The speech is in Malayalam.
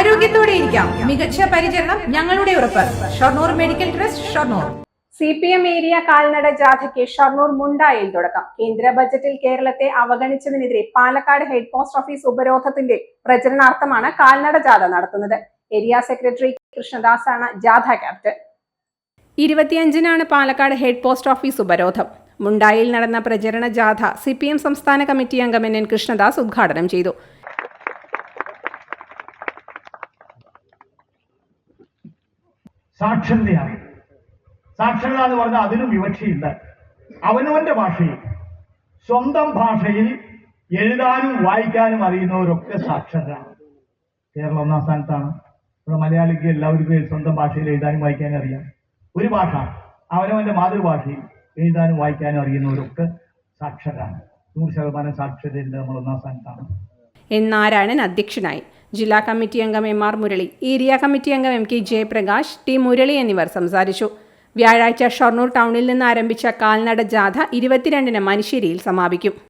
ആരോഗ്യത്തോടെ ഇരിക്കാം. മികച്ച പരിചരണം ഞങ്ങളുടെ ഉറപ്പ്. Shoranur medical trust Shoranur. C P M area കാൽനട ജാഥയ്ക്ക് ഷൊർണൂർ മുണ്ടായിൽ തുടക്കം. കേന്ദ്ര ബജറ്റിൽ കേരളത്തെ അവഗണിച്ചതിനെതിരെ പാലക്കാട് ഹെഡ് പോസ്റ്റ് ഓഫീസ് ഉപരോധത്തിന്റെ പ്രചരണാർത്ഥമാണ് കാൽനട ജാഥ നടത്തുന്നത്. ഏരിയ സെക്രട്ടറി കൃഷ്ണദാസാണ് ജാഥ ക്യാപ്റ്റൻ. ഇരുപത്തിയഞ്ചിനാണ് പാലക്കാട് ഹെഡ് പോസ്റ്റ് ഓഫീസ് ഉപരോധം. മുണ്ടായിൽ നടന്ന പ്രചരണ ജാഥ സി പി എം സംസ്ഥാന കമ്മിറ്റി അംഗം എൻ എൻ കൃഷ്ണദാസ് ഉദ്ഘാടനം ചെയ്തു. സാക്ഷരതയാണ് സാക്ഷരത എന്ന് പറഞ്ഞാൽ അതിനും വിവക്ഷയില്ല. അവനവന്റെ ഭാഷയിൽ സ്വന്തം ഭാഷയിൽ എഴുതാനും വായിക്കാനും അറിയുന്നവരൊക്കെ സാക്ഷരരാണ്. കേരളം ഒന്നാം സ്ഥാനത്താണ്. ഇവിടെ മലയാളിക്ക് എല്ലാവർക്കും സ്വന്തം ഭാഷയിൽ എഴുതാനും വായിക്കാനും അറിയാം. ഒരു ഭാഷ അവനവന്റെ മാതൃഭാഷയിൽ എഴുതാനും വായിക്കാനും അറിയുന്നവരൊക്കെ സാക്ഷരരാണ്. നൂറ് ശതമാനം സാക്ഷരതയുണ്ട് നമ്മൾ ഒന്നാം സ്ഥാനത്താണ്. എൻ നാരായണൻ അധ്യക്ഷനായി. ജില്ലാ കമ്മിറ്റി അംഗം M R Murali area committee അംഗം M K Jayaprakash T Murali എന്നിവർ സംസാരിച്ചു. വ്യാഴാഴ്ച ഷൊർണൂർ ടൗണിൽ നിന്ന് ആരംഭിച്ച കാൽനട ജാഥ ഇരുപത്തിരണ്ടിന് മനുഷ്യരിയിൽ സമാപിക്കും.